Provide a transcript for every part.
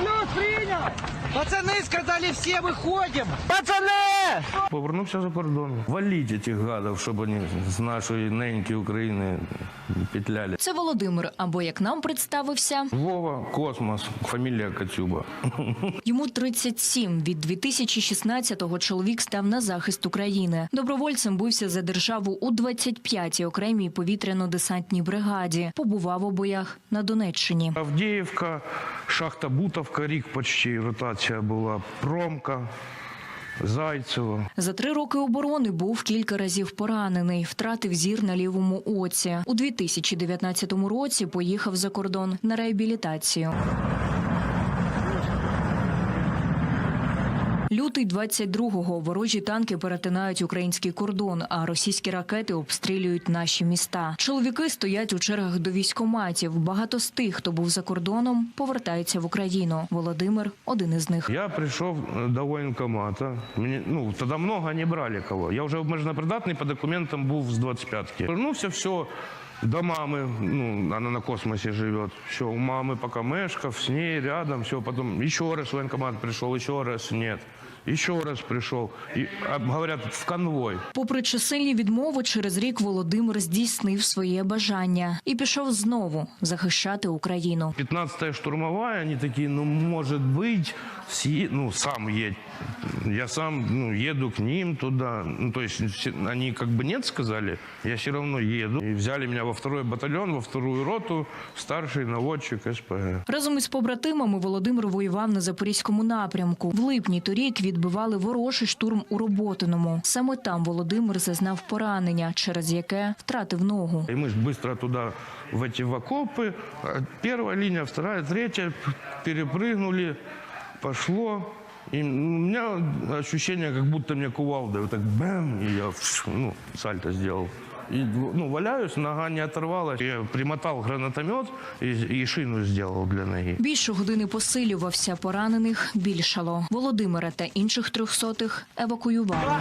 Não, filha! Пацаны сказали, все выходим! Повернувся за кордон. Валіть цих гадів, щоб вони з нашої неньки України петляли. Це Володимир, або як нам представився, Вова, космос, фамілія Кацюба. йому 37. Від 2016-го чоловік став на захист України. Добровольцем бився за державу у 25-й окремій повітряно-десантній бригаді. Побував у боях на Донеччині. Авдіївка, шахта Бутовка, рік почти ротація була. Промка, Зайцево. За три роки оборони був кілька разів поранений, втратив зір на лівому оці. У 2019 році поїхав за кордон на реабілітацію. Лютий 22-го ворожі танки перетинають український кордон, а російські ракети обстрілюють наші міста. Чоловіки стоять у чергах до військоматів. Багато з тих, хто був за кордоном, повертаються в Україну. Володимир один із них. Я прийшов е, до воєнкомата. Мені, ну, тоді много не брали кого. Я вже обмежено придатний, по документам був з 25-ки. Вернувся, все, до мамы, ну, она на космосе живет. Все, у мамы пока мешков, с ней рядом, все, потом еще раз в военкомат пришел, еще раз нет Еще раз пришел. И, а, говорят, в конвой. Попри чисельні відмови, через рік Володимир здійснив своє бажання і пішов знову захищати Україну. 15-я штурмовая, они такие, ну, может быть, съе- ну, сам едь. Я сам, ну, еду к ним туда. Ну, то есть все- они как бы нет сказали, я все равно еду. И взяли меня во второй батальон, во вторую роту, старший наводчик СПГ. Разом із побратимами Володимир воював на запорізькому напрямку. В липні торік відбивали ворожий штурм у Роботиному. Саме там Володимир зазнав поранення, через яке втратив ногу. И мы ж быстро туда, в эти в окопы. А Первая линия, вторая, третья. Перепрыгнули, пошло. И у меня ощущение, как будто мне кувалдой. Вот так бэм, и я ну, сальто сделал. И, ну, валяюсь, нога не оторвалась. Я примотал гранатомет и, и шину сделал для ноги. Більше години посилювався, поранених більшало. Володимира та інших трьохсотих евакуювали.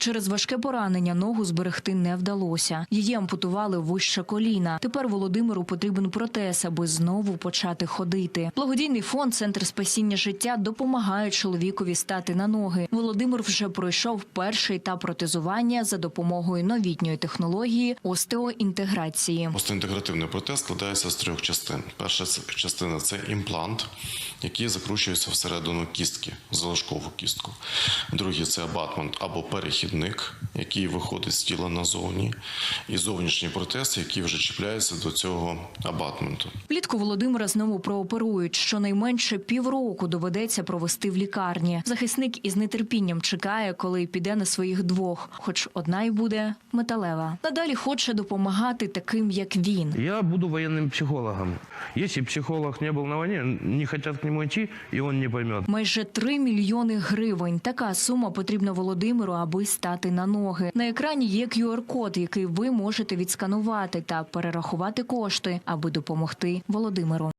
Через важке поранення ногу зберегти не вдалося. Її ампутували вище коліна. Тепер Володимиру потрібен протез, аби знову почати ходити. Благодійний фонд Центр спасіння життя допомагає чоловікові стати на ноги. Володимир вже пройшов перший етап протезування за допомогою новітньої технології остеоінтеграції. Остеінтегративний протез складається з трьох частин. Перша частина це імплант, який закручується всередину кістки, залишкову кістку. Другий це абатмент або перехідник, який виходить з тіла назовні, і зовнішній протез, який вже чіпляється до цього абатменту. Влітку Володимира знову прооперують. Щонайменше півроку доведеться провести в лікарні. Захисник із нетерпінням чекає, коли піде на своїх двох, хоч одна й буде металева. Надалі хоче допомагати таким, як він. Я буду военным психологом. Если психолог не был на войне, не хотят к нему идти, и он не поймет. Майже 3 мільйони гривень. Така сума потрібна Володимиру, аби стати на ноги. На екрані є QR-код, який ви можете відсканувати та перерахувати кошти, аби допомогти Володимиру.